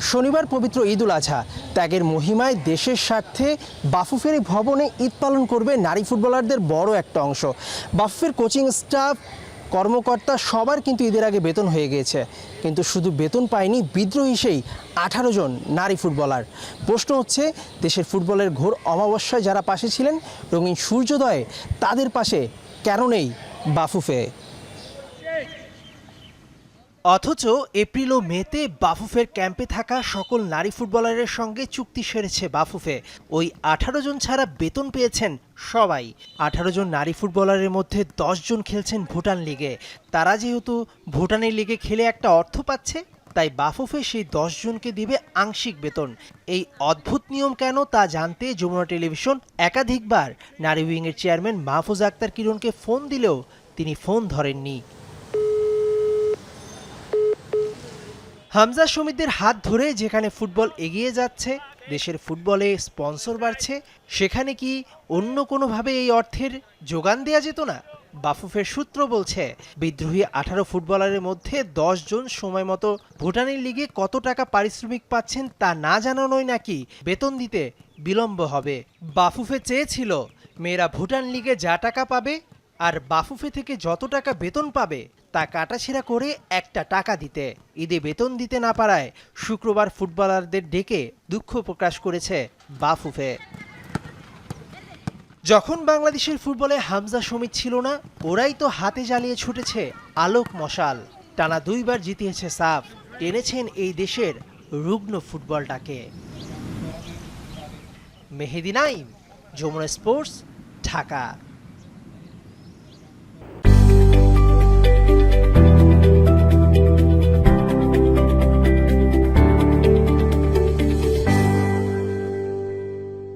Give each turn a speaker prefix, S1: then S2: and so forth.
S1: শনিবার পবিত্র ঈদুল আজহা। ত্যাগের মহিমায় দেশের স্বার্থে বাফুফের ভবনে ঈদ পালন করবে নারী ফুটবলারদের বড় একটা অংশ। বাফুফের কোচিং স্টাফ, কর্মকর্তা সবার কিন্তু ঈদের আগে বেতন হয়ে গিয়েছে। কিন্তু শুধু বেতন পায়নি, বিদ্রোহী সেই আঠারো জন নারী ফুটবলার। প্রশ্ন হচ্ছে, দেশের ফুটবলের ঘোর অমাবস্যায় যারা পাশে ছিলেন, রঙিন সূর্যোদয়ে তাদের পাশে কেন নেই বাফুফে? অথচ এপ্রিল ও মেতে বাফুফের ক্যাম্পে থাকা সকল নারী ফুটবলারের সঙ্গে চুক্তি সেরেছে বাফুফে। ওই আঠারো জন ছাড়া বেতন পেয়েছেন সবাই। আঠারো জন নারী ফুটবলারের মধ্যে জন খেলছেন ভুটান লিগে। তারা যেহেতু ভুটানের লিগে খেলে একটা অর্থ পাচ্ছে, তাই বাফুফে সেই জনকে দিবে আংশিক বেতন। এই অদ্ভুত নিয়ম কেন তা জানতে যমুনা টেলিভিশন একাধিকবার নারী উইংয়ের চেয়ারম্যান মাহফুজ আক্তার কিরণকে ফোন দিলেও তিনি ফোন ধরেননি। হামজা সমিতির হাত ধরে যেখানে ফুটবল এগিয়ে যাচ্ছে, দেশের ফুটবলে স্পন্সর বাড়ছে, সেখানে কি অন্য কোনোভাবে এই অর্থের যোগান দেওয়া যেত না? বাফুফের সূত্র বলছে, বিদ্রোহী আঠারো ফুটবলারের মধ্যে দশ জন সময় মতো ভুটানের লিগে কত টাকা পারিশ্রমিক পাচ্ছেন তা না জানানোই নাকি বেতন দিতে বিলম্ব হবে। বাফুফে চেয়েছিল, মেয়েরা ভুটান লিগে যা টাকা পাবে আর বাফুফে থেকে যত টাকা বেতন পাবে তা কাটাছেড়া করে একটা টাকা দিতে। ঈদে বেতন দিতে না পারায় শুক্রবার ফুটবলারদের ডেকে দুঃখ প্রকাশ করেছে বাফুফে। যখন বাংলাদেশের ফুটবলে হামজা সমিত ছিল না, ওরাই তো হাতে জ্বালিয়ে ছুটেছে আলোক মশাল। টানা দুইবার জিতিয়েছে সাফ, টেনেছেন এই দেশের রুগ্ন ফুটবলটাকে। মেহেদি নাইম, যমুনা স্পোর্টস, ঢাকা।